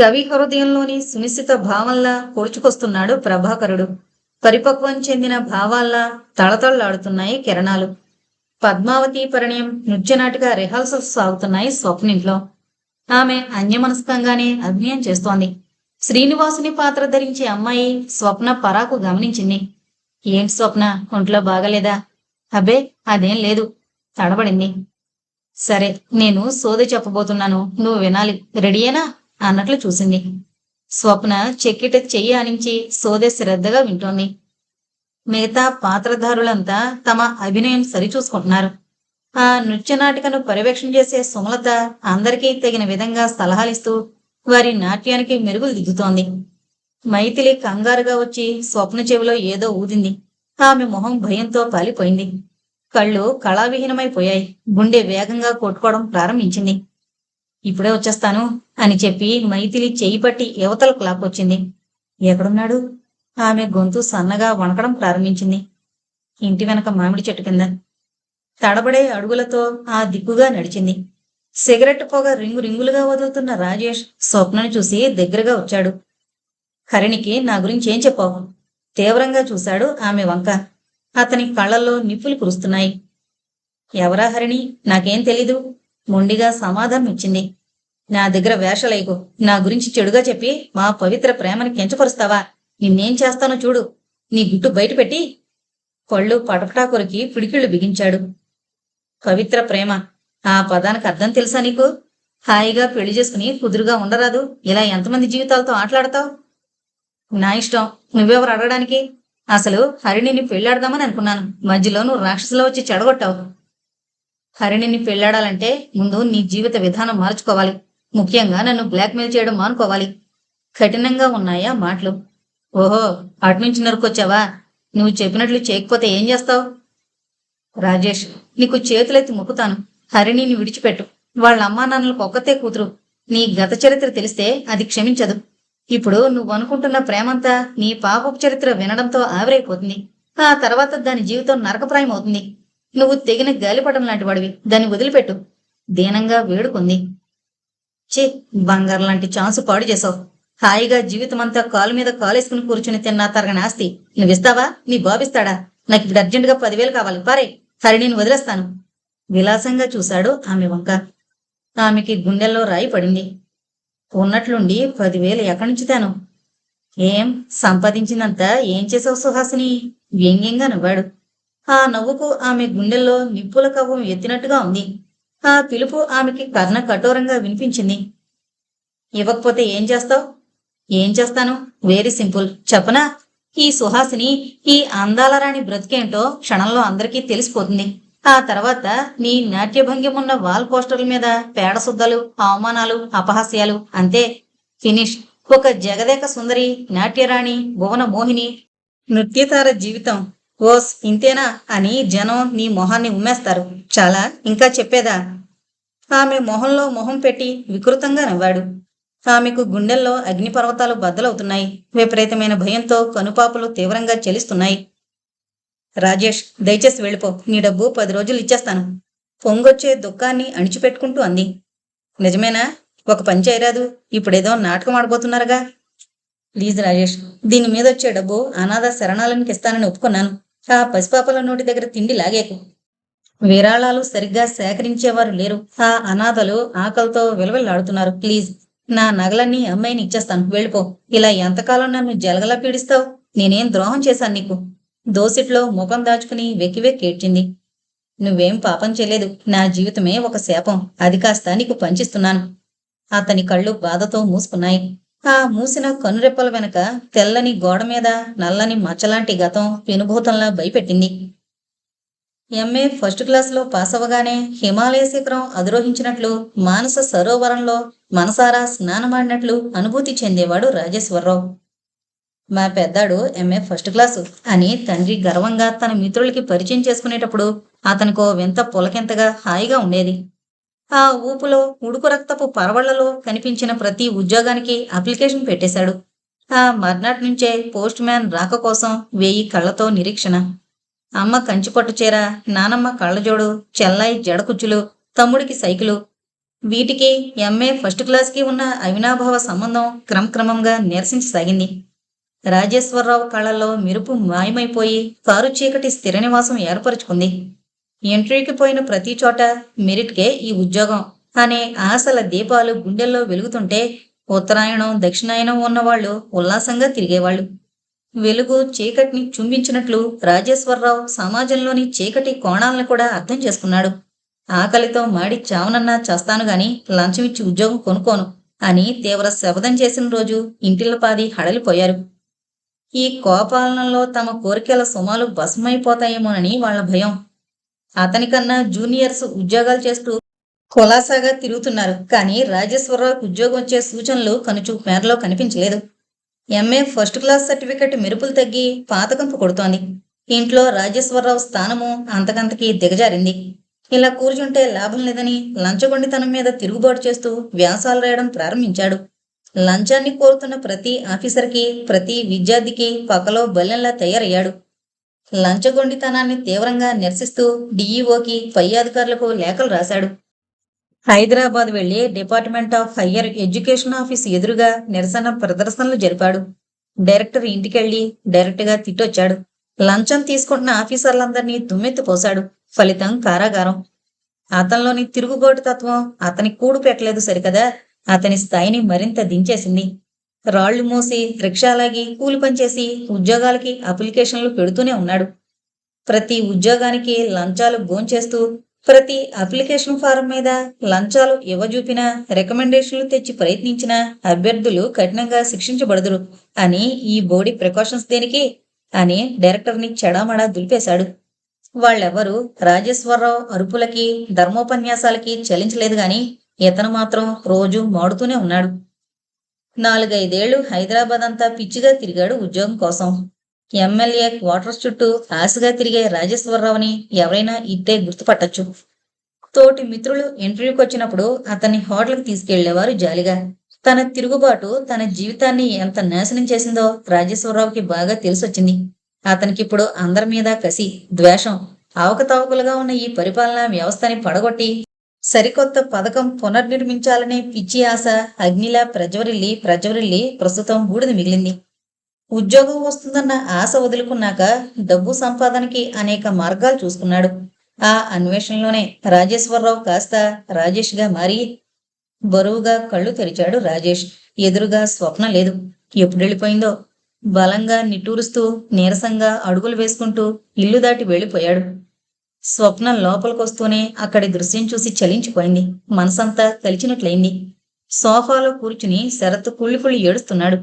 కవి హృదయంలోని సునిశ్చిత భావంలా పొడుచుకొస్తున్నాడు ప్రభాకరుడు. పరిపక్వం చెందిన భావాల్లా తళతళలాడుతున్నాయి కిరణాలు. పద్మావతి పరిణయం నృత్యనాటిక రిహార్సల్స్ సాగుతున్నాయి స్వప్నింట్లో. ఆమె అన్యమనస్కంగానే అభినయం చేస్తోంది. శ్రీనివాసుని పాత్ర ధరించే అమ్మాయి స్వప్న పరాకు గమనించింది. ఏంటి స్వప్న? ఒంట్లో బాగలేదా? అబ్బే అదేం లేదు. తడబడింది. సరే నేను సోది చెప్పబోతున్నాను. నువ్వు వినాలి. రెడీయేనా? అన్నట్లు చూసింది. స్వప్న చెక్కిట చెయ్యి ఆనించి సోదే శ్రద్ధగా వింటోంది. మిగతా పాత్రధారులంతా తమ అభినయం సరిచూసుకుంటున్నారు. ఆ నృత్య నాటికను పర్యవేక్షణ చేసే సుమలత అందరికీ తగిన విధంగా సలహాలిస్తూ వారి నాట్యానికి మెరుగులు దిద్దుతోంది. మైథిలి కంగారుగా వచ్చి స్వప్న చెవిలో ఏదో ఊదింది. ఆమె మొహం భయంతో పాలిపోయింది. కళ్ళు కళావిహీనమైపోయాయి. గుండె వేగంగా కొట్టుకోవడం ప్రారంభించింది. ఇప్పుడే వచ్చేస్తాను అని చెప్పి మైథిలి చేయి పట్టి యువతలకు లాక్కొచ్చింది. ఎక్కడున్నాడు? ఆమె గొంతు సన్నగా వణకడం ప్రారంభించింది. ఇంటి వెనక మామిడి చెట్టు కింద. తడబడే అడుగులతో ఆ దిక్కుగా నడిచింది. సిగరెట్ పొగ రింగు రింగులుగా వదులుతున్న రాజేష్ స్వప్నను చూసి దగ్గరగా వచ్చాడు. హరిణికి నా గురించి ఏం చెప్పావు? తీవ్రంగా చూశాడు ఆమె వంక. అతని కళ్ళల్లో నిప్పులు కురుస్తున్నాయి. ఎవరా హరిణి? నాకేం తెలీదు. మొండిగా సమాధానం ఇచ్చింది నా దగ్గర వేషలైగు నా గురించి చెడుగా చెప్పి మా పవిత్ర ప్రేమని కెంచపరుస్తావా? నిన్నేం చేస్తానో చూడు. నీ గుట్టు బయటపెట్టి పళ్ళు పటపటా కొరికి పిడికిళ్ళు బిగించాడు. పవిత్ర ప్రేమ. ఆ పదానికి అర్థం తెలుసా నీకు? హాయిగా పెళ్ళి చేసుకుని కుదురుగా ఉండరాదు. ఇలా ఎంతమంది జీవితాలతో ఆటలాడతావు? నా ఇష్టం. నువ్వెవరు అడగడానికి? అసలు హరిణిని పెళ్ళాడదామని అనుకున్నాను. మధ్యలో నువ్వు రాక్షసులో వచ్చి చెడగొట్టావు. హరిణిని పెళ్ళాడాలంటే ముందు నీ జీవిత విధానం మార్చుకోవాలి. ముఖ్యంగా నన్ను బ్లాక్మెయిల్ చేయడం మానుకోవాలి. కఠినంగా ఉన్నాయా మాటలు? ఓహో అటునుంచి నరుకొచ్చావా? నువ్వు చెప్పినట్లు చేయకపోతే ఏం చేస్తావు? రాజేష్ నీకు చేతులెత్తి మొక్కుతాను. హరిణిని విడిచిపెట్టు. వాళ్ళ అమ్మా నాన్నలకు ఒక్కతే కూతురు. నీ గత చరిత్ర తెలిస్తే అది క్షమించదు. ఇప్పుడు నువ్వు అనుకుంటున్న ప్రేమంతా నీ పాపపు చరిత్ర వినడంతో ఆవిరైపోతుంది. ఆ తర్వాత దాని జీవితం నరకప్రాయం అవుతుంది నువ్వు తెగిన గాలిపటం లాంటి వాడివి దాన్ని వదిలిపెట్టు. దీనంగా వేడుకుంది. ఛీ బంగారం లాంటి ఛాన్సు పాడు చేసావు హాయిగా జీవితం అంతా కాలు మీద కాలేసుకుని కూర్చుని తిన్నా తరగని ఆస్తి. నువ్విస్తావా? నీ బాబిస్తాడా? నాకు ఇప్పుడు అర్జెంటుగా పదివేలు కావాలి. పారే. హరిణిని వదిలేస్తాను. విలాసంగా చూశాడు ఆమె వంక. ఆమెకి గుండెల్లో రాయి పడింది. ఉన్నట్లుండి పదివేలు ఎక్కడి నుంచి తాను? ఏం సంపాదించినంత ఏం చేసావు సుహాసిని? వ్యంగ్యంగా నవ్వాడు. ఆ నవ్వుకు ఆమె గుండెల్లో నిప్పుల కవ్వం ఎత్తినట్టుగా ఉంది. ఆ పిలుపు ఆమెకి కర్ణ కఠోరంగా వినిపించింది. ఇవ్వకపోతే ఏం చేస్తావు? ఏం చేస్తాను? Very simple. చెప్పనా? ఈ సుహాసిని ఈ అందాల రాణి బ్రతికేంటో క్షణంలో అందరికీ తెలిసిపోతుంది. ఆ తర్వాత నీ నాట్యభంగిమున్న వాల్ పోస్టర్ల మీద పేడశుద్ధలు అవమానాలు అపహాస్యాలు అంతే. ఫినిష్. ఒక జగదేక సుందరి నాట్యరాణి భువన మోహిని నృత్యతార జీవితం. ఓస్ ఇంతేనా అని జనం నీ మొహాన్ని ఉమ్మేస్తారు. చాలా ఇంకా చెప్పేదా? ఆమె మొహంలో మొహం పెట్టి వికృతంగా నవ్వాడు. ఆమెకు గుండెల్లో అగ్నిపర్వతాలు బద్దలవుతున్నాయి. విపరీతమైన భయంతో కనుపాపలు తీవ్రంగా చెలిస్తున్నాయి. రాజేష్ దయచేసి వెళ్ళిపో. నీ డబ్బు పది రోజులు ఇచ్చేస్తాను. పొంగొచ్చే దుఃఖాన్ని అణిచిపెట్టుకుంటూ అంది. నిజమేనా? ఒక పని చేయరాదు. ఇప్పుడేదో నాటకం ఆడబోతున్నారుగా. ప్లీజ్ రాజేష్ దీని మీద వచ్చే డబ్బు అనాథ శరణాలనికి ఇస్తానని ఒప్పుకున్నాను. ఆ పసిపాపల నోటి దగ్గర తిండి లాగేకు. విరాళాలు సరిగ్గా సేకరించేవారు లేరు. ఆ అనాథలు ఆకలితో విలవిల్లాడుతున్నారు ప్లీజ్ నా నగలన్నీ అమ్మాయిని ఇచ్చేస్తాను. వెళ్ళిపో. ఇలా ఎంతకాలం నన్ను జలగలా పీడిస్తావు? నేనేం ద్రోహం చేశాను నీకు? దోసిట్లో ముఖం దాచుకుని వెక్కి వెక్కి ఏడ్చింది. నువ్వేం పాపం చేయలేదు. నా జీవితమే ఒక శాపం. అది కాస్త నీకు పంచిస్తున్నాను. అతని కళ్ళు బాధతో మూసుకున్నాయి. ఆ మూసిన కనురెప్పల వెనక తెల్లని గోడ మీద నల్లని మచ్చలాంటి గతం పెనుభూతంలా భయపెట్టింది. ఎంఏ ఫస్ట్ క్లాస్లో పాస్ అవ్వగానే హిమాలయ శిఖరం అధిరోహించినట్లు మానస సరోవరంలో మనసారా స్నానమాడినట్లు అనుభూతి చెందేవాడు రాజేశ్వరరావు. మా పెద్దాడు ఎంఏ ఫస్ట్ క్లాసు అని తండ్రి గర్వంగా తన మిత్రులకి పరిచయం చేసుకునేటప్పుడు అతనికో వింత పులకింతగా హాయిగా ఉండేది. ఆ ఊపులో ఉడుకు రక్తపు పరవళ్ళలో కనిపించిన ప్రతి ఉద్యోగానికి అప్లికేషన్ పెట్టేశాడు. ఆ మర్నాటి నుంచే పోస్ట్ మ్యాన్ రాక కోసం వేయి కళ్ళతో నిరీక్షణ. అమ్మ కంచిపట్టు చీర నానమ్మ కళ్ళజోడు చెల్లాయి జడకుచ్చులు తమ్ముడికి సైకిలు. వీటికి ఎంఏ ఫస్ట్ క్లాస్కి ఉన్న అవినాభావ సంబంధం క్రమక్రమంగా నిరసించసాగింది. రాజేశ్వరరావు కళ్ళల్లో మెరుపు మాయమైపోయి కారు చీకటి స్థిర నివాసం ఏర్పరచుకుంది. ఇంటర్వ్యూకి పోయిన ప్రతి చోట మెరిట్కే ఈ ఉద్యోగం అనే ఆశల దీపాలు గుండెల్లో వెలుగుతుంటే ఉత్తరాయణం దక్షిణాయనం ఉన్నవాళ్ళు ఉల్లాసంగా తిరిగేవాళ్ళు వెలుగు చీకటిని చుంబించినట్లు రాజేశ్వరరావు సమాజంలోని చీకటి కోణాలను కూడా అర్థం చేసుకున్నాడు. ఆకలితో మాడి చావనన్నా చేస్తాను గాని లంచం ఇచ్చి ఉద్యోగం కొనుక్కోను అని తీవ్ర శపథం చేసిన రోజు ఇంటిల్లపాది హడలిపోయారు. ఈ కోపాలనంలో తమ కోరికల సుమాలు భస్మైపోతాయేమోనని వాళ్ళ భయం. అతనికన్నా జూనియర్స్ ఉద్యోగాలు చేస్తూ కులాసాగా తిరుగుతున్నారు. కానీ రాజేశ్వరరావుకు ఉద్యోగం వచ్చే సూచనలు కనుచూపు మేరలో కనిపించలేదు. ఎంఏ ఫస్ట్ క్లాస్ సర్టిఫికెట్ మెరుపులు తగ్గి పాతకంపు కొడుతోంది. ఇంట్లో రాజేశ్వరరావు స్థానము అంతకంతకి దిగజారింది. ఇలా కూర్చుంటే లాభం లేదని లంచగొండితనం మీద తిరుగుబాటు చేస్తూ వ్యాసాలు రాయడం ప్రారంభించాడు. లంచాన్ని కోరుతున్న ప్రతి ఆఫీసర్కి ప్రతి విద్యార్థికి పక్కలో బల్లెంలా తయారయ్యాడు. లంచగొండితనాన్ని తీవ్రంగా నిరసిస్తూ డీఈఓకి పై అధికారులకు లేఖలు రాశాడు. హైదరాబాద్ వెళ్ళి department of higher education office ఎదురుగా నిరసన ప్రదర్శనలు జరిపాడు. డైరెక్టర్ ఇంటికెళ్ళి డైరెక్ట్గా తిట్టొచ్చాడు. లంచం తీసుకుంటున్న ఆఫీసర్లందరినీ దుమ్మెత్తి పోశాడు. ఫలితం కారాగారం. అతనిలోని తిరుగుబాటు తత్వం అతని కూడు పెట్టలేదు సరికదా. అతని స్థాయిని మరింత దించేసింది. రాళ్ళు మోసి రిక్షాలాగి కూలి పనిచేసి ఉద్యోగాలకి అప్లికేషన్లు పెడుతూనే ఉన్నాడు. ప్రతి ఉద్యోగానికి లంచాలు భోంచేస్తూ ప్రతి అప్లికేషన్ ఫారం మీద లంచాలు ఇవ్వజూపినా రికమెండేషన్లు తెచ్చి ప్రయత్నించిన అభ్యర్థులు కఠినంగా శిక్షించబడదురు అని ఈ బోడీ ప్రికాషన్స్ దేనికి అని డైరెక్టర్ని చెడామడా దులిపేశాడు. వాళ్ళెవ్వరూ రాజేశ్వరరావు అరుపులకి ధర్మోపన్యాసాలకి చలించలేదు గాని ఇతను మాత్రం రోజు మాడుతూనే ఉన్నాడు. నాలుగైదేళ్ళు హైదరాబాద్ అంతా పిచ్చిగా తిరిగాడు ఉద్యోగం కోసం. ఎమ్మెల్యే క్వార్టర్స్ చుట్టూ ఆశగా తిరిగే రాజేశ్వరరావుని ఎవరైనా ఇట్టే గుర్తుపట్టచ్చు. తోటి మిత్రులు ఇంటర్వ్యూకి వచ్చినప్పుడు అతన్ని హోటల్కి తీసుకెళ్ళేవారు జాలిగా. తన తిరుగుబాటు తన జీవితాన్ని ఎంత నాశనం చేసిందో రాజేశ్వరరావుకి బాగా తెలిసొచ్చింది. అతనికిప్పుడు అందరి మీద కసి ద్వేషం అవకతవకలుగా ఉన్న ఈ పరిపాలనా వ్యవస్థని పడగొట్టి సరికొత్త పథకం పునర్నిర్మించాలనే పిచ్చి ఆశ అగ్నిలా ప్రజ్వరిల్లి ప్రజ్వరిల్లి ప్రస్తుతం బూడిద మిగిలింది. ఉద్యోగం వస్తుందన్న ఆశ వదులుకున్నాక డబ్బు సంపాదనకి అనేక మార్గాలు చూసుకున్నాడు. ఆ అన్వేషణలోనే రాజేశ్వరరావు కాస్త రాజేష్గా మారి బరువుగా కళ్ళు తెరిచాడు రాజేష్. ఎదురుగా స్వప్న లేదు. ఎప్పుడు వెళ్ళిపోయిందో బలంగా నిట్టూరుస్తూ నీరసంగా అడుగులు వేసుకుంటూ ఇల్లు దాటి వెళ్ళిపోయాడు. స్వప్నం లోపలికొస్తూనే అక్కడి దృశ్యం చూసి చలించిపోయింది. మనసంతా కలిచినట్లయింది సోఫాలో కూర్చుని శరత్ కుళ్ళి ఏడుస్తున్నాడు.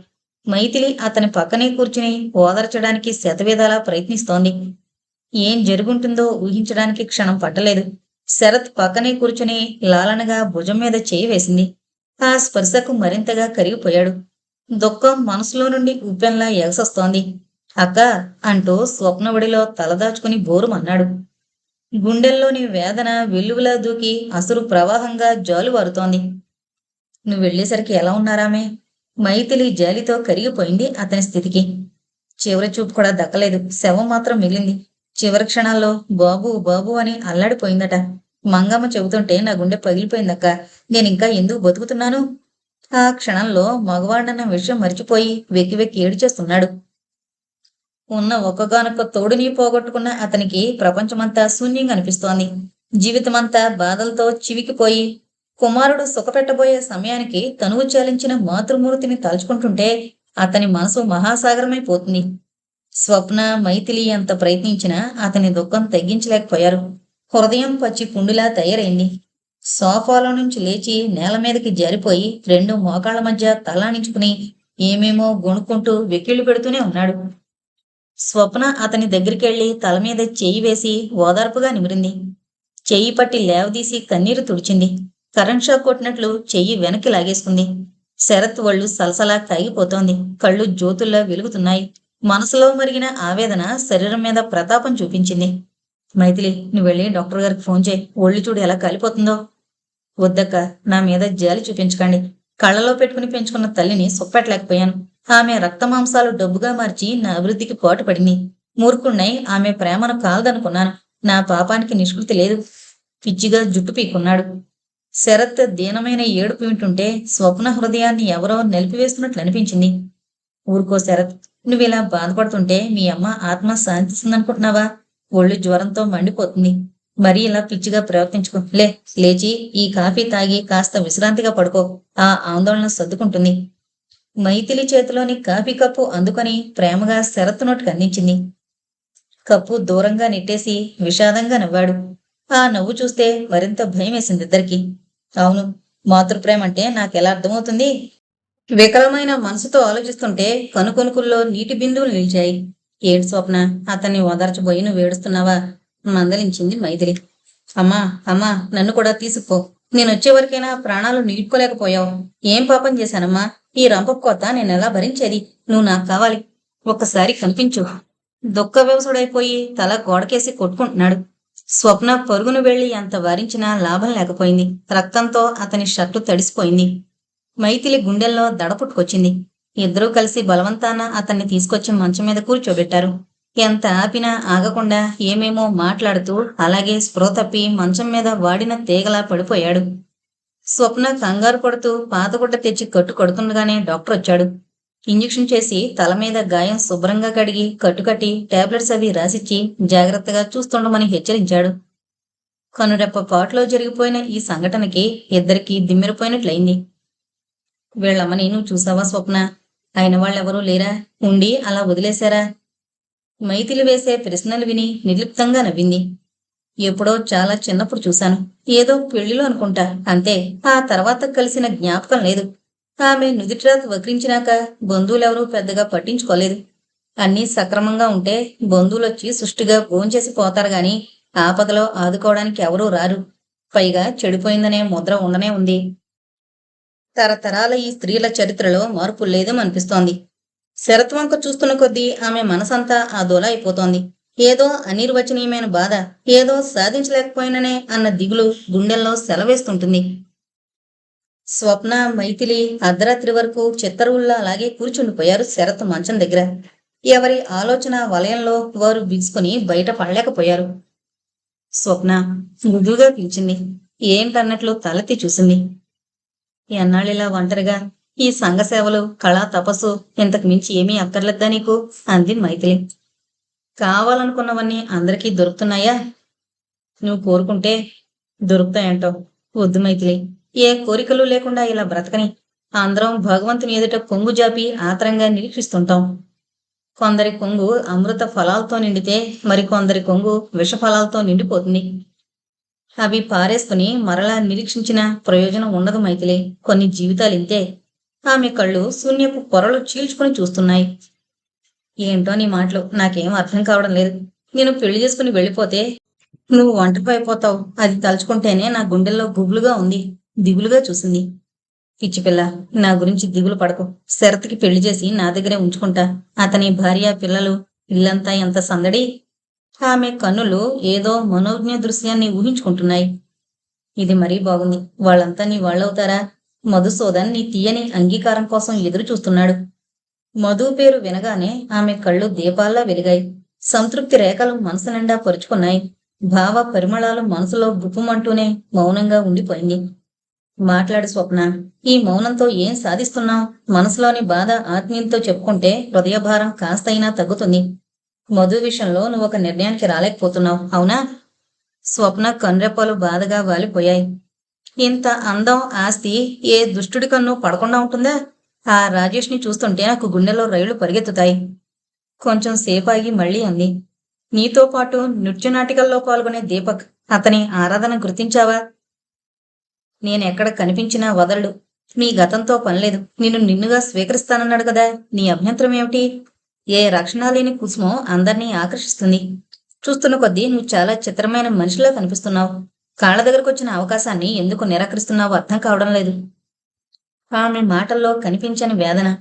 మైథిలి అతని పక్కనే కూర్చుని ఓదర్చడానికి శతవిధాలా ప్రయత్నిస్తోంది. ఏం జరుగుంటుందో ఊహించడానికి క్షణం పట్టలేదు. శరత్ పక్కనే కూర్చుని లాలనగా భుజం మీద చేయి వేసింది. ఆ స్పర్శకు మరింతగా కరిగిపోయాడు. దుఃఖం మనసులో నుండి ఉప్పెన్లా ఎగసొస్తోంది. అక్క అంటూ స్వప్నవడిలో తలదాచుకుని బోరుమన్నాడు. గుండెల్లోని వేదన వెల్లువలా దూకి అసురు ప్రవాహంగా జాలువారుతోంది నువ్వు వెళ్ళేసరికి ఎలా ఉన్నారామే మైథిలి జాలితో కరిగిపోయింది అతని స్థితికి. చివరి చూపు కూడా దక్కలేదు. శవం మాత్రం మిగిలింది. చివరి క్షణాల్లో బాబు బాబు అని అల్లాడిపోయిందట. మంగమ్మ చెబుతుంటే నా గుండె పగిలిపోయిందక్క. ఇంకా ఎందుకు బతుకుతున్నాను? ఆ క్షణంలో మగవాడన్న విషయం మర్చిపోయి వెక్కి వెక్కి ఏడిచేస్తున్నాడు. ఉన్న ఒక్కగానొక్క తోడుని పోగొట్టుకున్న అతనికి ప్రపంచమంతా శూన్యంగా అనిపిస్తోంది. జీవితమంతా బాధలతో చివికిపోయి కుమారుడు సుఖపెట్టబోయే సమయానికి తనువు చాలించిన మాతృమూర్తిని తలుచుకుంటుంటే అతని మనసు మహాసాగరమైపోతుంది స్వప్న మైథిలి ఎంత ప్రయత్నించినా అతని దుఃఖం తగ్గించలేకపోయారు. హృదయం పచ్చి పుండులా తయారైంది. సోఫాలో నుంచి లేచి నేల మీదకి జారిపోయి రెండు మోకాళ్ళ మధ్య తలానించుకుని ఏమేమో గొణుక్కుంటూ వెక్కిళ్ళు పెడుతూనే ఉన్నాడు. స్వప్న అతని దగ్గరికెళ్ళి తల మీద చెయ్యి వేసి ఓదార్పుగా నిమిరింది. చెయ్యి పట్టి లేవదీసి కన్నీరు తుడిచింది. కరెంట్ షాక్ కొట్టినట్లు చెయ్యి వెనక్కి లాగేసుకుంది. శరత్ ఒళ్ళు సలసలా తాగిపోతోంది కళ్ళు జ్యోతుల్లా వెలుగుతున్నాయి. మనసులో మరిగిన ఆవేదన శరీరం మీద ప్రతాపం చూపించింది. మైథిలి నువ్వు వెళ్ళి డాక్టర్ గారికి ఫోన్ చేయి. ఒళ్ళు చూడు ఎలా కాలిపోతుందో. వద్దక్క నా మీద జాలి చూపించకండి. కళ్ళలో పెట్టుకుని పెంచుకున్న తల్లిని సుప్పెట్టలేకపోయాను. ఆమె రక్తమాంసాలు డబ్బుగా మార్చి నా అభివృద్ధికి పాటుపడింది. మూర్ఖుణ్ణై ఆమె ప్రేమను కాలదనుకున్నాను నా పాపానికి నిష్కృతి లేదు. పిచ్చిగా జుట్టు పీకున్నాడు శరత్ దీనమైన ఏడుపు వింటుంటే స్వప్న హృదయాన్ని ఎవరో నిలిపివేస్తున్నట్లు అనిపించింది. ఊరుకో శరత్ నువ్వు ఇలా బాధపడుతుంటే మీ అమ్మ ఆత్మ శాంతిస్తుందనుకుంటున్నావా? ఒళ్ళు జ్వరంతో మండిపోతుంది. మరీ ఇలా పిచ్చిగా ప్రవర్తించుకో. లే లేచి ఈ కాఫీ తాగి కాస్త విశ్రాంతిగా పడుకో. ఆ ఆందోళన సర్దుకుంటుంది. మైథిలి చేతిలోని కాఫీ కప్పు అందుకొని ప్రేమగా శరత్ నోటికి అందించింది కప్పు దూరంగా నెట్టేసి విషాదంగా నవ్వాడు. ఆ నవ్వు చూస్తే మరింత భయం వేసింది ఇద్దరికి. అవును మాతృప్రేమ అంటే నాకెలా అర్థమవుతుంది? వికలమైన మనసుతో ఆలోచిస్తుంటే కనుకొనుకుల్లో నీటి బిందువులు నిలిచాయి. ఏడు స్వప్న అతన్ని ఓదార్చబోయి నువ్వు ఏడుస్తున్నావా మందలించింది మైథిలి. అమ్మా అమ్మా నన్ను కూడా తీసుకో నేను వచ్చేవరకైనా ప్రాణాలు నీడ్కోలేకపోయావు ఏం పాపం చేశానమ్మా? ఈ రంప కోత నేను ఎలా భరించేది? నువ్వు నాకు కావాలి. ఒక్కసారి కనిపించు. దుఃఖ వ్యవసుడైపోయి తల గోడకేసి కొట్టుకుంటున్నాడు. స్వప్న పరుగును వెళ్ళి అంత వారించినా లాభం లేకపోయింది. రక్తంతో అతని షర్టు తడిసిపోయింది. మైథిలి గుండెల్లో దడ పుట్టుకొచ్చింది ఇద్దరూ కలిసి బలవంతాన అతన్ని తీసుకొచ్చి మంచం మీద కూర్చోబెట్టారు. ఎంత ఆపినా ఆగకుండా ఏమేమో మాట్లాడుతూ అలాగే స్పృహ తప్పి మంచం మీద వాడిన తీగలా పడిపోయాడు. స్వప్న కంగారు పడుతూ పాతగుడ్డ తెచ్చి కట్టు కొడుతుండగానే డాక్టర్ వచ్చాడు. ఇంజెక్షన్ చేసి తల మీద గాయం శుభ్రంగా కడిగి కట్టుకట్టి టాబ్లెట్స్ అవి రాసిచ్చి జాగ్రత్తగా చూస్తుండమని హెచ్చరించాడు. కనురెప్ప పాటలో జరిగిపోయిన ఈ సంఘటనకి ఇద్దరికి దిమ్మెరిపోయినట్లయింది. వీళ్ళమ్మని నువ్వు చూసావా స్వప్న? అయిన వాళ్ళెవరూ లేరా? ఉండి అలా వదిలేశారా? మైతిలు వేసే ప్రశ్నలు విని నిర్లిప్తంగా నవ్వింది. ఎప్పుడో చాలా చిన్నప్పుడు చూశాను. ఏదో పెళ్ళిలో అనుకుంటా. అంతే. ఆ తర్వాత కలిసిన జ్ఞాపకం లేదు. ఆమె నుదుటిరాత వక్రించినాక బంధువులెవరూ పెద్దగా పట్టించుకోలేదు. అన్నీ సక్రమంగా ఉంటే బంధువులొచ్చి సుష్టిగా భోంచేసి పోతారు గాని ఆపదలో ఆదుకోవడానికి ఎవరూ రారు. పైగా చెడిపోయిందనే ముద్ర ఉండనే ఉంది. తరతరాల ఈ స్త్రీల చరిత్రలో మార్పు లేదేమనిపిస్తోంది. శరత్వంక చూస్తున్న కొద్దీ ఆమె మనసంతా ఆ దోల అయిపోతోంది. ఏదో అనిర్వచనీయమైన బాధ ఏదో సాధించలేకపోయిననే అన్న దిగులు గుండెల్లో సెలవేస్తుంటుంది. స్వప్న మైథిలి అర్ధరాత్రి వరకు చిత్తరువుల్లా అలాగే కూర్చుండిపోయారు శరత్ మంచం దగ్గర. ఎవరి ఆలోచన వలయంలో వారు బిగుసుకుని బయట పడలేకపోయారు. స్వప్న మృదువుగా పిలిచింది. ఏంటన్నట్లు తలెత్తి చూసింది. ఎన్నాళ్ళిలా ఒంటరిగా ఈ సంఘ సేవలు కళా తపస్సు ఇంతకు మించి ఏమీ అక్కర్లేద్దా నీకు? అంది మైథిలి. కావాలనుకున్నవన్నీ అందరికీ దొరుకుతున్నాయా? నువ్వు కోరుకుంటే దొరుకుతాయంటో వద్దు మైథిలి. ఏ కోరికలు లేకుండా ఇలా బ్రతకని అందరం భగవంతుని ఎదుట కొంగు జాపి ఆతరంగా నిరీక్షిస్తుంటాం. కొందరి కొంగు అమృత ఫలాలతో నిండితే మరికొందరి కొంగు విష ఫలాలతో నిండిపోతుంది. అవి పారేసుకుని మరలా నిరీక్షించిన ప్రయోజనం ఉండదు మైథిలి. కొన్ని జీవితాలు ఇంతే. ఆమె కళ్ళు శూన్యపు పొరలు చీల్చుకుని చూస్తున్నాయి. ఏంటో నీ మాటలు నాకేం అర్థం కావడం లేదు. నేను పెళ్ళి చేసుకుని వెళ్ళిపోతే నువ్వు ఒంటరి అయిపోతావు. అది తలుచుకుంటేనే నా గుండెల్లో గుబులుగా ఉంది దిగులుగా చూసింది. పిచ్చి పిల్ల నా గురించి దిగులు పడకు. శరత్కి పెళ్ళి చేసి నా దగ్గరే ఉంచుకుంటా. అతని భార్య పిల్లలు ఇల్లంతా ఎంత సందడి. ఆమె కన్నులు ఏదో మనోజ్ఞ దృశ్యాన్ని ఊహించుకుంటున్నాయి. ఇది మరీ బాగుంది. వాళ్ళంతా నీ వాళ్ళవుతారా? మధుసూదన్ నీ తీయని అంగీకారం కోసం ఎదురు చూస్తున్నాడు. మధు పేరు వినగానే ఆమె కళ్ళు దీపాల్లా వెలిగాయి. సంతృప్తి రేఖలు మనసు నిండా పరుచుకున్నాయి. భావ పరిమళాలు మనసులో గుప్పుమంటూనే మౌనంగా ఉండిపోయింది. మాట్లాడు స్వప్న ఈ మౌనంతో ఏం సాధిస్తున్నావు? మనసులోని బాధ ఆత్మీయులతో చెప్పుకుంటే హృదయభారం కాస్తైనా తగ్గుతుంది. మధు విషయంలో నువ్వు ఒక నిర్ణయానికి రాలేకపోతున్నావు అవునా? స్వప్న కన్రెప్పలు బాధగా వాలిపోయాయి. ఇంత అందం ఆస్తి ఏ దుష్టుడి కన్ను పడకుండా ఉంటుందా? ఆ రాజేష్ని చూస్తుంటే నాకు గుండెలో రైళ్ళు పరిగెత్తుతాయి. కొంచెం సేపాగి మళ్ళీ అంది. నీతో పాటు నృత్య నాటికల్లో పాల్గొనే దీపక్ అతని ఆరాధన గుర్తించావా? నేనెక్కడ కనిపించినా వదలడు. నీ గతంతో పనిలేదు. నిన్ను నిన్నుగా స్వీకరిస్తానన్నాడు కదా. నీ అభ్యంతరం ఏమిటి? ఏ రక్షణ లేని కుసుమం అందరినీ ఆకర్షిస్తుంది. చూస్తున్న కొద్దీ నువ్వు చాలా చిత్రమైన మనిషిలా కనిపిస్తున్నావు. కాళ్ళ దగ్గరకు వచ్చిన అవకాశాన్ని ఎందుకు నిరాకరిస్తున్నావో అర్థం కావడం లేదు. ఆమె మాటల్లో కనిపించని వేదన.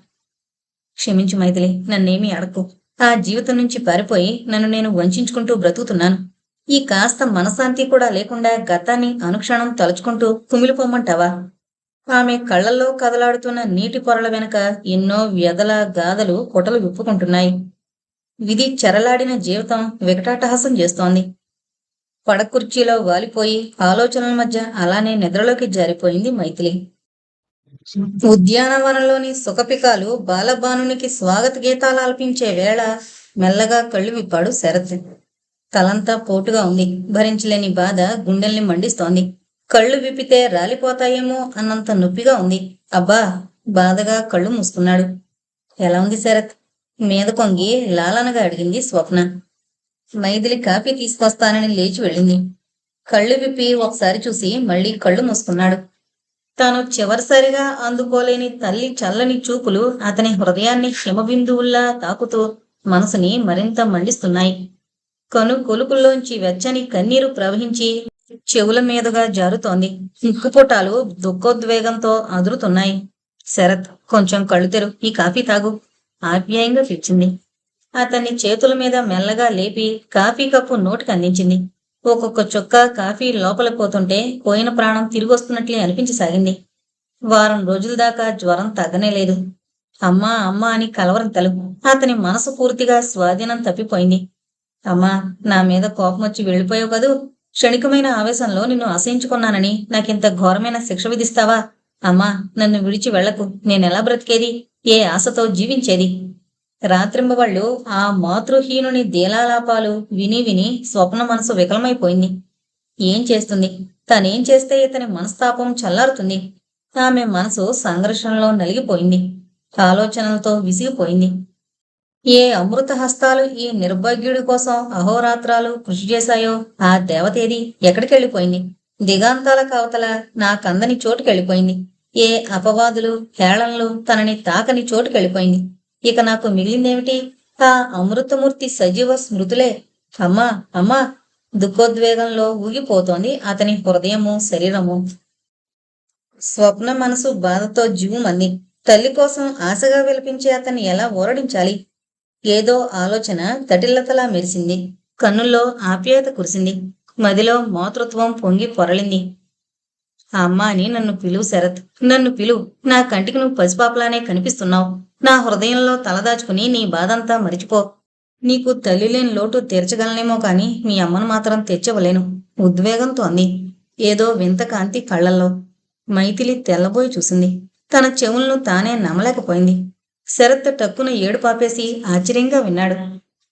క్షమించు మైథిలి నన్నేమీ అడకు ఆ జీవితం నుంచి పారిపోయి నన్ను నేను వంచుకుంటూ బ్రతుకుతున్నాను. ఈ కాస్త మనశాంతి కూడా లేకుండా గతాన్ని అనుక్షణం తలుచుకుంటూ కుమిలిపోమ్మంటావా ఆమె కళ్ళల్లో కదలాడుతున్న నీటి పొరల వెనుక ఎన్నో వ్యధల గాథలు కొటలు విప్పుకుంటున్నాయి. విధి చెరలాడిన జీవితం వికటాటహాసం చేస్తోంది. పడకుర్చీలో వాలిపోయి ఆలోచనల మధ్య అలానే నిద్రలోకి జారిపోయింది మైథిలి. ఉద్యానవనంలోని సుఖపికాలు బాలబానునికి స్వాగత గీతాలు ఆలపించే వేళ మెల్లగా కళ్ళు విప్పాడు శరత్. తలంతా పోటుగా ఉంది. భరించలేని బాధ గుండెల్ని మండిస్తోంది. కళ్ళు విప్పితే రాలిపోతాయేమో అన్నంత నొప్పిగా ఉంది. అబ్బా బాధగా కళ్ళు మూసుకున్నాడు. ఎలా ఉంది శరత్? మీద కొంగి లాలనగా అడిగింది స్వప్న. మైథిలి కాఫీ తీసుకొస్తానని లేచి వెళ్ళింది. కళ్ళు విప్పి ఒకసారి చూసి మళ్ళీ కళ్ళు మూసుకున్నాడు. తాను చివరిసారిగా అందుకోలేని తల్లి చల్లని చూపులు అతని హృదయాన్ని హిమబిందువుల్లా తాకుతూ మనసుని మరింత మండిస్తున్నాయి. కను కొలుకుల్లోంచి వెచ్చని కన్నీరు ప్రవహించి చెవుల మీదుగా జారుతోంది. ఉక్కుపుటాలు దుఃఖోద్వేగంతో అదురుతున్నాయి. శరత్ కొంచెం కళ్ళు తెరు. ఈ కాఫీ తాగు. ఆప్యాయంగా పిలిచింది. అతన్ని చేతుల మీద మెల్లగా లేపి కాఫీ కప్పు నోటికి అందించింది. ఒక్కొక్క చొక్క కాఫీ లోపల పోతుంటే పోయిన ప్రాణం తిరిగొస్తున్నట్లే అనిపించసాగింది. వారం రోజుల దాకా జ్వరం తగ్గనేలేదు అమ్మా అమ్మా అని కలవరం తలుపు. అతని మనసు పూర్తిగా స్వాధీనం తప్పిపోయింది. అమ్మా నా మీద కోపం వచ్చి వెళ్ళిపోయావు కదూ? క్షణికమైన ఆవేశంలో నిన్ను అసహించుకున్నానని నాకింత ఘోరమైన శిక్ష విధిస్తావా? అమ్మా నన్ను విడిచి వెళ్ళకు నేనెలా బ్రతికేది? ఏ ఆశతో జీవించేది? రాత్రింబవళ్ళు ఆ మాతృహీనుని దీలాలాపాలు విని విని స్వప్న మనసు వికలమైపోయింది. ఏం చేస్తుంది? తనేం చేస్తే ఇతని మనస్తాపం చల్లారుతుంది. ఆమె మనసు సంఘర్షణలో నలిగిపోయింది. ఆలోచనలతో విసిగిపోయింది. ఏ అమృత హస్తాలు ఈ నిర్భాగ్యుడి కోసం అహోరాత్రాలు కృషి చేశాయో ఆ దేవతేది ఎక్కడికెళ్ళిపోయింది? దిగాంతాల కవతల నా కందని చోటుకెళ్ళిపోయింది. ఏ అపవాదులు హేళనలు తనని తాకని చోటుకెళ్ళిపోయింది. ఇక నాకు మిగిలిందేమిటి? ఆ అమృతమూర్తి సజీవ స్మృతులే. అమ్మా అమ్మా దుఃఖోద్వేగంలో ఊగిపోతోంది అతని హృదయము శరీరము. స్వప్న మనసు బాధతో జీవుమంది తల్లి కోసం ఆశగా విలపించే అతన్ని ఎలా ఊరడించాలి ఏదో ఆలోచన తటిల్లతలా మెరిసింది. కన్నుల్లో ఆప్యాయత కురిసింది. మదిలో మాతృత్వం పొంగి పొరలింది. అమ్మా అని నన్ను పిలువు శరత్. నన్ను పిలువు. నా కంటికి నువ్వు పసిపాపలానే కనిపిస్తున్నావు. నా హృదయంలో తలదాచుకుని నీ బాధంతా మరిచిపో. నీకు తల్లి లేని లోటు తీర్చగలనేమో కాని మీ అమ్మను మాత్రం తెచ్చవలేను ఉద్వేగంతో అంది. ఏదో వింత కాంతి కళ్ళల్లో మైథిలి తెల్లబోయి చూసింది. తన చెవులను తానే నమ్మలేకపోయింది శరత్ టక్కున ఏడు పాపేసి ఆశ్చర్యంగా విన్నాడు.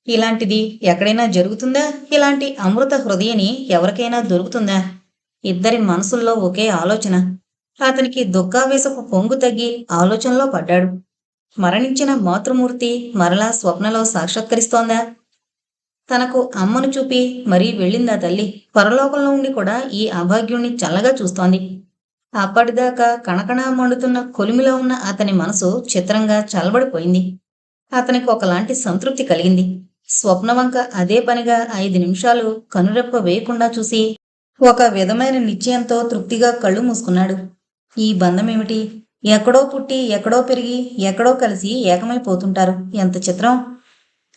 ఇలాంటిది ఎక్కడైనా జరుగుతుందా? ఇలాంటి అమృత హృదయని ఎవరికైనా దొరుకుతుందా? ఇద్దరి మనసుల్లో ఒకే ఆలోచన. అతనికి దుఃఖావేశపు పొంగు తగ్గి ఆలోచనలో పడ్డాడు. మరణించిన మాతృమూర్తి మరలా స్వప్నలో సాక్షాత్కరిస్తోందా? తనకు అమ్మను చూపి మరీ వెళ్ళిందా తల్లి? పరలోకంలో ఉండి కూడా ఈ అభాగ్యుణ్ణి చల్లగా చూస్తోంది. అప్పటిదాకా కణకణా మండుతున్న కొలిమిలో ఉన్న అతని మనసు చిత్రంగా చల్లబడిపోయింది. అతనికి ఒకలాంటి సంతృప్తి కలిగింది. స్వప్నవంక అదే పనిగా ఐదు నిమిషాలు కనురెప్ప వేయకుండా చూసి ఒక విధమైన నిశ్చయంతో తృప్తిగా కళ్ళు మూసుకున్నాడు. ఈ బంధం ఏమిటి ఎక్కడో పుట్టి ఎక్కడో పెరిగి ఎక్కడో కలిసి ఏకమైపోతుంటారు. ఎంత చిత్రం!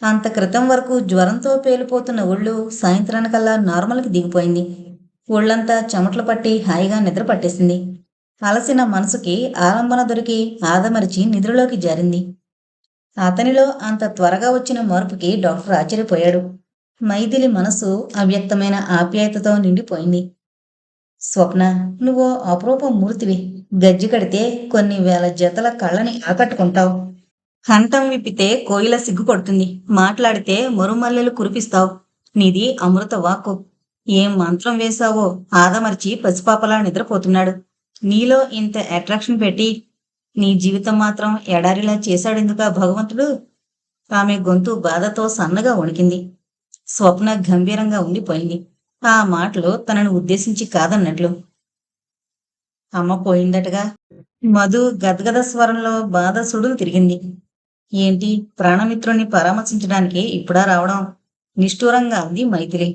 అంత క్రితం వరకు జ్వరంతో పేలిపోతున్న ఒళ్ళు సాయంత్రానికల్లా నార్మల్కి దిగిపోయింది. ఒళ్ళంతా చెమటలు పట్టి హాయిగా నిద్ర పట్టేసింది. అలసిన మనసుకి ఆలంబన దొరికి ఆదమరిచి నిద్రలోకి జారింది. అతనిలో అంత త్వరగా వచ్చిన మార్పుకి డాక్టర్ ఆశ్చర్యపోయాడు. మైథిలి మనసు అవ్యక్తమైన ఆప్యాయతతో నిండిపోయింది. స్వప్న నువ్వు అపరూప మూర్తివి. గజ్జి కడితే కొన్ని వేల జతల కళ్ళని ఆకట్టుకుంటావు. కంఠం విప్పితే కోయిల సిగ్గుపడుతుంది. మాట్లాడితే మరుమల్లెలు కురిపిస్తావు. నీది అమృత వాక్కు. ఏం మంత్రం వేశావో ఆదమర్చి పసిపాపలా నిద్రపోతున్నాడు. నీలో ఇంత అట్రాక్షన్ పెట్టి నీ జీవితం మాత్రం ఎడారిలా చేశాడెందుక భగవంతుడు? ఆమె గొంతు బాధతో సన్నగా వణికింది. స్వప్న గంభీరంగా ఉండిపోయింది. ఆ మాటలు తనను ఉద్దేశించి కాదన్నట్లు. అమ్మ పోయిందటగా. మధు గద్గద స్వరంలో బాధ సుడులు తిరిగింది. ఏంటి ప్రాణమిత్రుణ్ణి పరామర్శించడానికి ఇప్పుడా రావడం? నిష్ఠూరంగా అంది మైథిలి.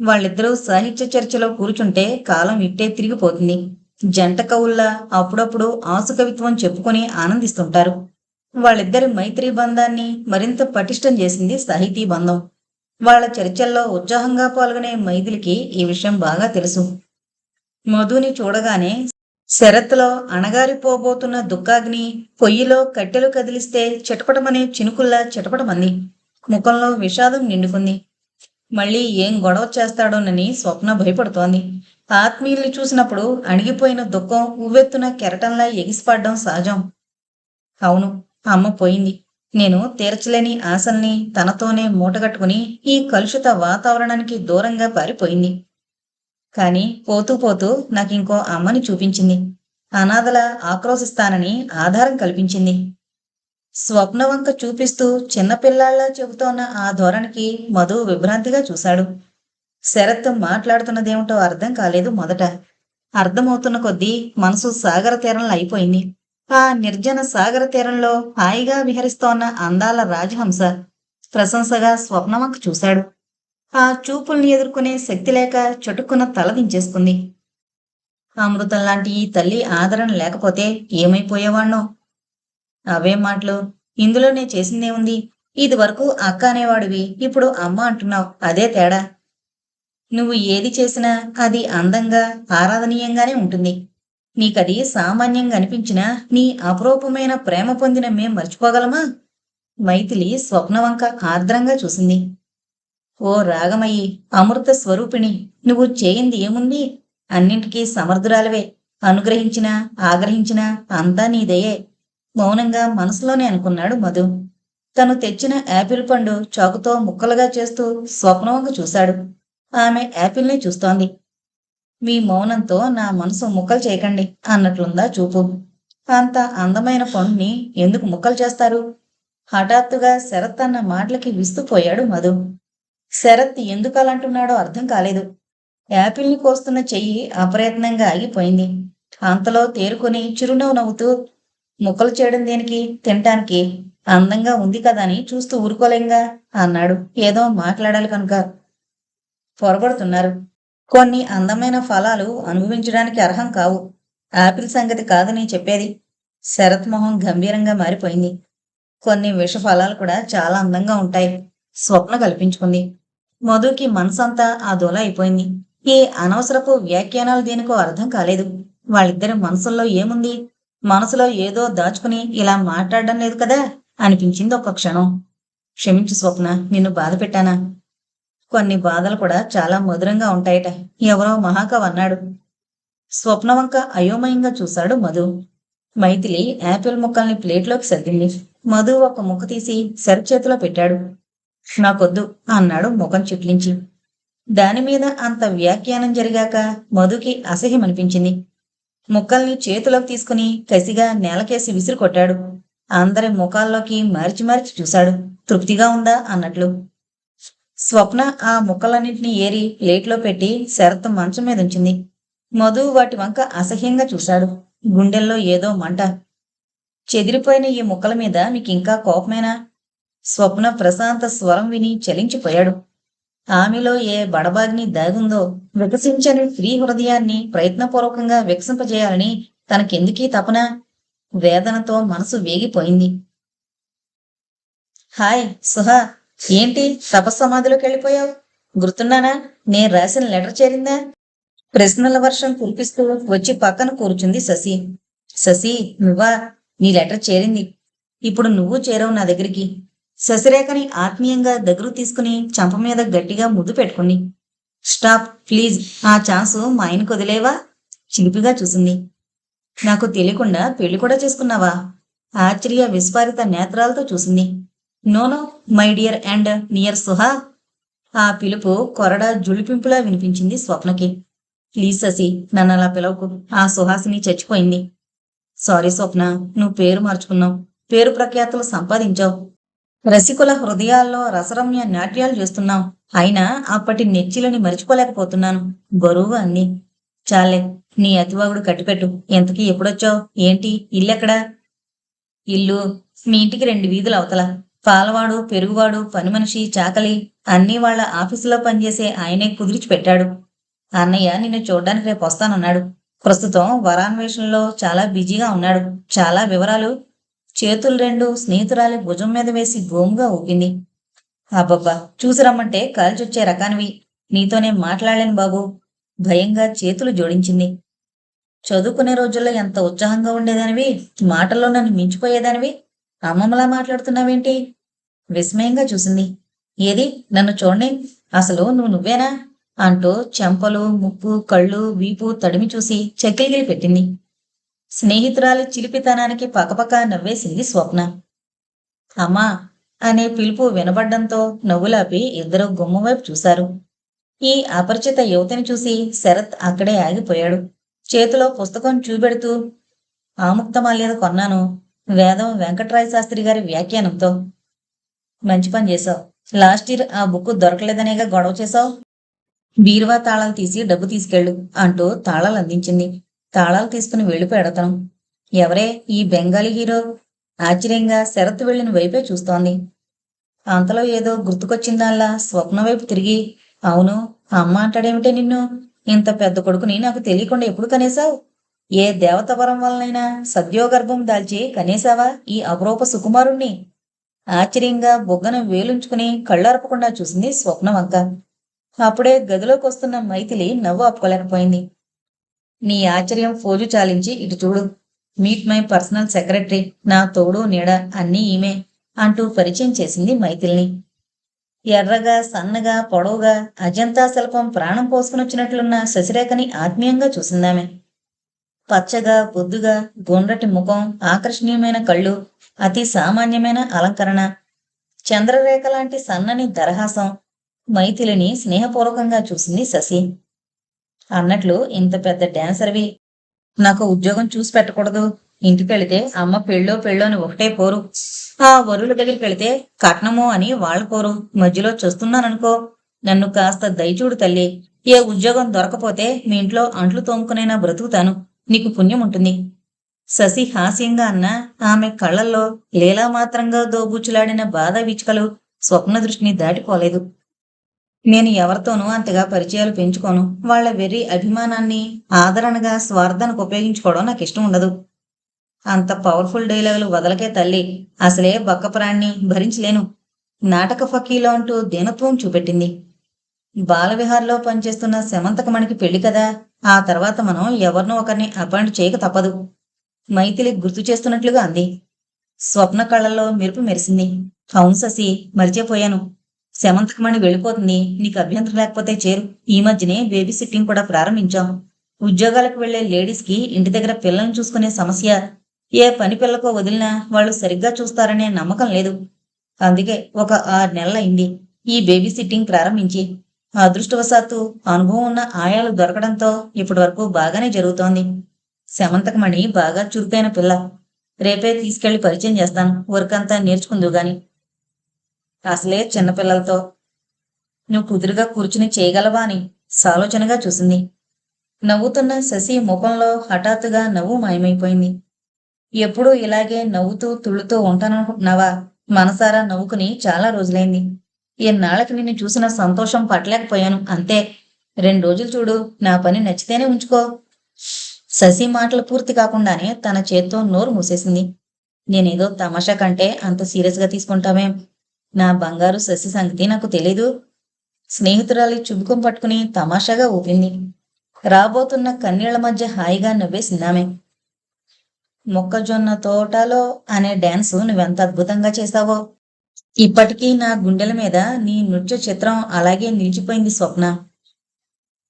వాళ్ళిద్దరూ సాహిత్య చర్చలో కూర్చుంటే కాలం ఇట్టే తిరిగిపోతుంది. జంట కవుల్లా అప్పుడప్పుడు ఆసు కవిత్వం చెప్పుకొని ఆనందిస్తుంటారు. వాళ్ళిద్దరి మైత్రి బంధాన్ని మరింత పటిష్టం చేసింది సాహితీ బంధం. వాళ్ళ చర్చల్లో ఉత్సాహంగా పాల్గొనే మైథిలికి ఈ విషయం బాగా తెలుసు. మధుని చూడగానే శరత్లో అణగారిపోబోతున్న దుఃఖాగ్ని పొయ్యిలో కట్టెలు కదిలిస్తే చిటపటమనే చినుకుల్లా చిటపటమంది. ముఖంలో విషాదం నిండుకుంది. మళ్ళీ ఏం గొడవ చేస్తాడోనని స్వప్న భయపడుతోంది. ఆత్మీయుల్ని చూసినప్పుడు అణిగిపోయిన దుఃఖం ఉవ్వెత్తున కెరటంలా ఎగిసిపడ్డం సహజం. అవును అమ్మ పోయింది. నేను తీర్చలేని ఆశల్ని తనతోనే మూటగట్టుకుని ఈ కలుషిత వాతావరణానికి దూరంగా పారిపోయింది. కాని పోతూ పోతూ నాకింకో అమ్మని చూపించింది. అనాథల ఆక్రోశిస్తానని ఆధారం కల్పించింది. స్వప్నవంక చూపిస్తూ చిన్నపిల్లాళ్ళా చెబుతోన్న ఆ ధోరణికి మధు విభ్రాంతిగా చూశాడు. శరత్ మాట్లాడుతున్నదేమిటో అర్థం కాలేదు మొదట. అర్థమవుతున్న కొద్దీ మనసు సాగర తీరంలో అయిపోయింది. ఆ నిర్జన సాగర తీరంలో హాయిగా విహరిస్తోన్న అందాల రాజహంస ప్రశంసగా స్వప్నమక్క చూశాడు. ఆ చూపుల్ని ఎదుర్కొనే శక్తి లేక చటుక్కున తలదించేసుకుంది అమృతం లాంటి ఈ తల్లి ఆదరణ లేకపోతే ఏమైపోయేవాణ్ణో? అవే మాటలు. ఇందులోనే చేసిందేముంది ఇది వరకు అక్క అనేవాడివి. ఇప్పుడు అమ్మ అంటున్నావు. అదే తేడా. నువ్వు ఏది చేసినా అది అందంగా ఆరాధనీయంగానే ఉంటుంది. నీకది సామాన్యంగా అనిపించినా నీ అపురూపమైన ప్రేమ పొందిన మేం మర్చిపోగలమా? మైథిలి స్వప్నవంక ఆర్ద్రంగా చూసింది. ఓ రాగమయ్యి అమృత స్వరూపిణి నువ్వు చేయింది ఏముంది? అన్నింటికీ సమర్థురాలవే. అనుగ్రహించినా ఆగ్రహించినా అంతా నీదయే మౌనంగా మనసులోనే అనుకున్నాడు మధు. తను తెచ్చిన యాపిల్ పండు చాకుతో ముక్కలుగా చేస్తూ స్వప్నవంక చూశాడు. ఆమె యాపిల్ని చూస్తోంది. మీ మౌనంతో నా మనసు ముక్కలు చేయకండి అన్నట్లుందా చూపు. అంత అందమైన పండుని ఎందుకు ముక్కలు చేస్తారు? హఠాత్తుగా శరత్ అన్న మాటలకి విస్తుపోయాడు మధు. శరత్ ఎందుకు అలాంటున్నాడో అర్థం కాలేదు. యాపిల్ని కోస్తున్న చెయ్యి అప్రయత్నంగా ఆగిపోయింది. అంతలో తేరుకొని చిరునవ్వు నవ్వుతూ ముక్కలు చేయడం దేనికి? తినటానికి? అందంగా ఉంది కదా అని చూస్తూ ఊరుకోలేంగా? అన్నాడు. ఏదో మాట్లాడాలి కనుక. పొరబడుతున్నారు. కొన్ని అందమైన ఫలాలు అనుభవించడానికి అర్హం కావు. ఆపిల్ సంగతి కాదని చెప్పేది. శరత్ మొహం గంభీరంగా మారిపోయింది. కొన్ని విష ఫలాలు కూడా చాలా అందంగా ఉంటాయి. స్వప్న కల్పించుకుంది. మధుకి మనసంతా ఆ దూల అయిపోయింది. ఈ అనవసరపు వ్యాఖ్యానాలు దీనికో అర్థం కాలేదు. వాళ్ళిద్దరి మనసుల్లో ఏముంది? మనసులో ఏదో దాచుకుని ఇలా మాట్లాడడం లేదు కదా? అనిపించింది ఒక్క క్షణం. క్షమించు స్వప్న నిన్ను బాధ పెట్టానా కొన్ని బాధలు కూడా చాలా మధురంగా ఉంటాయట. ఎవరో మహాకవి అన్నాడు. స్వప్నవంక అయోమయంగా చూశాడు మధు. మైథిలి యాపిల్ ముక్కల్ని ప్లేట్లోకి సర్దింది. మధు ఒక ముక్క తీసి శర చేతిలో పెట్టాడు. నాకొద్దు అన్నాడు ముఖం చిట్లించి. దానిమీద అంత వ్యాఖ్యానం జరిగాక మధుకి అసహ్యం అనిపించింది ముక్కల్ని చేతిలోకి తీసుకుని కసిగా నేలకేసి విసిరి కొట్టాడు. అందరి ముఖాల్లోకి మార్చి మార్చి చూశాడు. తృప్తిగా ఉందా అన్నట్లు. స్వప్న ఆ ముక్కలన్నింటినీ ఏరి ప్లేట్లో పెట్టి శరత్ మంచం మీద ఉంచింది. మధు వాటి వంక అసహ్యంగా చూశాడు. గుండెల్లో ఏదో మంట. చెదిరిపోయిన ఈ ముక్కల మీద మీకింకా కోపమేనా? స్వప్న ప్రశాంత స్వరం విని చలించిపోయాడు. ఆమెలో ఏ బడబాగ్ని దాగుందో వికసించని ఫ్రీ హృదయాన్ని ప్రయత్నపూర్వకంగా వికసింపజేయాలని తనకెందుకీ తపన? వేదనతో మనసు వేగిపోయింది. హాయ్ సుహా! ఏంటి తపస్సమాధిలోకి వెళ్ళిపోయావు? గుర్తున్నానా? నేను రాసిన లెటర్ చేరిందా? ప్రశ్నల వర్షం కురిపిస్తూ వచ్చి పక్కన కూర్చుంది శశి. శశి నువ్వా? నీ లెటర్ చేరింది. ఇప్పుడు నువ్వు చేరావు నా దగ్గరికి. శశిరేఖని ఆత్మీయంగా దగ్గర తీసుకుని చంప మీద గట్టిగా ముద్దు పెట్టుకుని స్టాప్ ప్లీజ్. ఆ ఛాన్సు మా ఆయనకు వదిలేవా? చిలిపిగా చూసింది. నాకు తెలియకుండా పెళ్ళి కూడా చేసుకున్నావా? ఆశ్చర్య విస్ఫారిత నేత్రాలతో చూసింది. No no my dear and near Suha. ఆ పిలుపు కొరడ జులిపింపులా వినిపించింది స్వప్నకి. ప్లీజ్ శశి నన్ను అలా పిలవకు. ఆ సుహాసిని చచ్చిపోయింది. సారీ స్వప్న నువ్వు పేరు మార్చుకున్నావు. పేరు ప్రఖ్యాతులు సంపాదించావు. రసికుల హృదయాల్లో రసరమ్య నాట్యాలు చేస్తున్నావు. అయినా అప్పటి నెచ్చిలని మరిచిపోలేకపోతున్నాను. బరువుగా అంది చాలే నీ అతివాగుడు కట్టిపెట్టు. ఎంతకీ ఎప్పుడొచ్చావు? ఏంటి? ఇల్లెక్కడా? ఇల్లు మీ ఇంటికి రెండు వీధులు అవతల. పాలవాడు పెరుగువాడు పని మనిషి చాకలి అన్నీ వాళ్ళ ఆఫీసులో పనిచేసే ఆయనే కుదిరిచి పెట్టాడు అన్నయ్య నిన్ను చూడ్డానికి రేపు వస్తానన్నాడు. ప్రస్తుతం వరాన్వేషణలో చాలా బిజీగా ఉన్నాడు. చాలా వివరాలు చేతులు రెండు స్నేహితురాలి భుజం మీద వేసి గోముగా ఊపింది. అబ్బబ్బా చూసి రమ్మంటే కాల్చొచ్చే రకానివి. నీతోనే మాట్లాడలేను బాబు. భయంగా చేతులు జోడించింది. చదువుకునే రోజుల్లో ఎంత ఉత్సాహంగా ఉండేదానివి? మాటల్లో నన్ను మించిపోయేదానివి? అమ్మమ్మలా మాట్లాడుతున్నావేంటి? విస్మయంగా చూసింది. ఏది? నన్ను చూడండి. అసలు నువ్వు నువ్వేనా? అంటూ చెంపలు ముక్కు కళ్ళు వీపు తడిమి చూసి చెక్కిలిగిలి పెట్టింది. స్నేహితురాలి చిలిపితనానికి పక్కపక్క నవ్వేసింది స్వప్న. అమ్మా అనే పిలుపు వినబడ్డంతో నవ్వులాపి ఇద్దరు గుమ్మ వైపు చూశారు. ఈ అపరిచిత యువతిని చూసి శరత్ అక్కడే ఆగిపోయాడు. చేతిలో పుస్తకం చూపెడుతూ ఆముక్తమాల్యద కొన్నాను. వేదం వెంకట్రాయ శాస్త్రి గారి వ్యాఖ్యానంతో. మంచి పని చేశావు లాస్ట్ ఇయర్ ఆ బుక్ దొరకలేదనేగా గొడవ చేశావు బీరువా తాళాలు తీసి డబ్బు తీసుకెళ్ళు అంటూ తాళాలు అందించింది. తాళాలు తీసుకుని వెళ్ళిపోయాడతను ఎవరే ఈ బెంగాలీ హీరో? ఆశ్చర్యంగా శరత్ వెళ్ళిన వైపే చూస్తోంది. అంతలో ఏదో గుర్తుకొచ్చిందాల్లా స్వప్న వైపు తిరిగి. అవును అమ్మ అంటాడేమిటే నిన్ను? ఇంత పెద్ద కొడుకుని నాకు తెలియకుండా ఎప్పుడు కనేశావు? ఏ దేవతవరం వలనైనా సద్యోగర్భం దాల్చి కనేశావా ఈ అపరూప సుకుమారుణ్ణి? ఆశ్చర్యంగా బొగ్గను వేలుంచుకుని కళ్ళార్పకుండా చూసింది స్వప్నవంక. అప్పుడే గదిలోకి వస్తున్న మైథిలి నవ్వు ఆపుకోలేకపోయింది. నీ ఆశ్చర్యం ఫోజు చాలించి ఇటు చూడు. Meet my personal secretary. నా తోడు నీడ అన్నీ ఈమె అంటూ పరిచయం చేసింది మైథిల్ని. ఎర్రగా సన్నగా పొడవుగా అజంతా శిల్పం ప్రాణం పోసుకుని వచ్చినట్లున్న శశిరేఖని ఆత్మీయంగా చూసిందామె. పచ్చగా బొద్దుగా గుండ్రటి ముఖం ఆకర్షణీయమైన కళ్ళు అతి సామాన్యమైన అలంకరణ. చంద్రరేఖ లాంటి సన్నని దరహాసం మైథిలిని స్నేహపూర్వకంగా చూసింది శశి. అన్నట్లు ఇంత పెద్ద డాన్సర్వి నాకు ఉద్యోగం చూసి పెట్టకూడదు. ఇంటికెళితే అమ్మ పెళ్ళో పెళ్ళో అని ఒకటే పోరు. ఆ వరుల దగ్గరికి వెళితే కట్నమో అని వాళ్ళ పోరు. మధ్యలో చూస్తున్నాననుకో నన్ను కాస్త దయచూడు తల్లి. ఏ ఉద్యోగం దొరకపోతే మీ ఇంట్లో అంట్లు తోముకునైనా బ్రతుకుతాను. నీకు పుణ్యం ఉంటుంది. శశి హాస్యంగా అన్న ఆమె కళ్ళల్లో లీలామాత్రంగా దోబుచ్చులాడిన బాధ విచుకలు స్వప్న దృష్టిని దాటిపోలేదు. నేను ఎవరితోనూ అంతగా పరిచయాలు పెంచుకోను. వాళ్ళ వెర్రి అభిమానాన్ని ఆదరణగా స్వార్థానికి ఉపయోగించుకోవడం నాకు ఇష్టం ఉండదు. అంత పవర్ఫుల్ డైలాగులు వదలకే తల్లి అసలే బక్కప్రాణ్ణి భరించలేను. నాటక ఫకీలో అంటూ దీనత్వం చూపెట్టింది. బాలవిహార్లో పనిచేస్తున్న శమంతకమణికి పెళ్ళి కదా? ఆ తర్వాత మనం ఎవరినో ఒకరిని అపాయింట్ చేయక తప్పదు. మైథిలి గుర్తు చేస్తున్నట్లుగా అంది. స్వప్న కళ్ళల్లో మెరుపు మెరిసింది. అవును శశి మరిచిపోయాను. శమంతకమణి వెళ్ళిపోతుంది. నీకు అభ్యంతరం లేకపోతే చేరు. ఈ మధ్యనే బేబీ సిట్టింగ్ కూడా ప్రారంభించాం. ఉద్యోగాలకు వెళ్ళే లేడీస్కి ఇంటి దగ్గర పిల్లల్ని చూసుకునే సమస్య. ఏ పని పిల్లకో వదిలినా వాళ్ళు సరిగ్గా చూస్తారనే నమ్మకం లేదు. అందుకే ఒక ఆరు నెలలైంది. ఈ బేబీ సిట్టింగ్ ప్రారంభించి అదృష్టవశాత్తు అనుభవం ఉన్న ఆయాలు దొరకడంతో ఇప్పటి వరకు బాగానే జరుగుతోంది. శమంతకమణి బాగా చురుకైన పిల్ల. రేపే తీసుకెళ్ళి పరిచయం చేస్తాను. వర్క్ అంతా నేర్చుకుందు గాని అసలే చిన్నపిల్లలతో నువ్వు కుదురుగా కూర్చుని చేయగలవా అని సాలోచనగా చూసింది. నవ్వుతున్న శశి ముఖంలో హఠాత్తుగా నవ్వు మాయమైపోయింది. ఎప్పుడూ ఇలాగే నవ్వుతూ తుళ్ళుతూ ఉంటాననుకుంటున్నావా మనసారా నవ్వుకుని చాలా రోజులైంది. ఎన్నాళ్ళకి నిన్ను చూసిన సంతోషం పట్టలేకపోయాను. అంతే. రెండు రోజులు చూడు. నా పని నచ్చితేనే ఉంచుకో. శశి మాటలు పూర్తి కాకుండానే తన చేత్తో నోరు మూసేసింది. నేనేదో తమాషా కంటే అంత సీరియస్గా తీసుకుంటామే. నా బంగారు శశి సంగతి నాకు తెలీదు. స్నేహితురాలి చుబుకం పట్టుకుని తమాషాగా ఊపింది. రాబోతున్న కన్నీళ్ళ మధ్య హాయిగా నవ్వేసిందామె. మొక్కజొన్న తోటలో అనే డ్యాన్స్ నువ్వెంత అద్భుతంగా చేశావో. ఇప్పటికీ నా గుండెల మీద నీ నృత్య చిత్రం అలాగే నిలిచిపోయింది స్వప్న.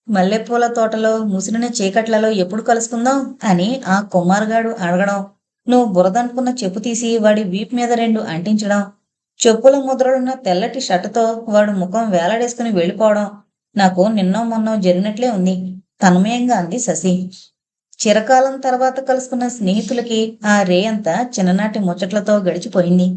మల్లెపూల తోటలో ముసిరిన చీకట్లలో ఎప్పుడు కలుసుకుందాం అని ఆ కుమారుగాడు అడగడం నువ్వు బురదనుకున్న చెప్పు తీసి వాడి వీపు మీద రెండు అంటించడం చెప్పుల ముద్రలున్న తెల్లటి షర్టుతో వాడు ముఖం వేలాడేసుకుని వెళ్ళిపోవడం నాకు నిన్నో మొన్నో జరిగినట్లే ఉంది. తన్మయంగా అంది శశి. చిరకాలం తర్వాత కలుసుకున్న స్నేహితులకి ఆ రే అంతా చిన్ననాటి ముచ్చట్లతో గడిచిపోయింది.